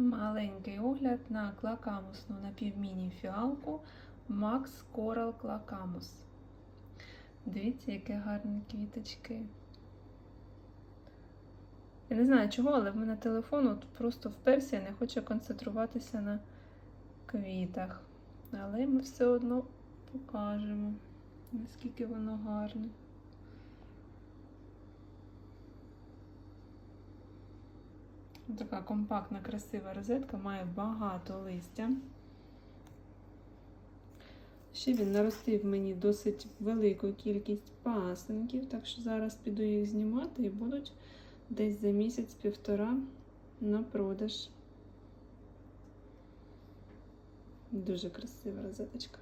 Маленький огляд на клакамусну напівміні фіалку Max Coral Clacamos. Дивіться, які гарні квіточки. Я не знаю чого, але в мене телефон от просто вперся і не хоче концентруватися на квітах. Але ми все одно покажемо, наскільки воно гарне. Така компактна, красива розетка, має багато листя. Ще він наростив мені досить велику кількість пасенків, так що зараз піду їх знімати і будуть десь за місяць-півтора на продаж. Дуже красива розеточка.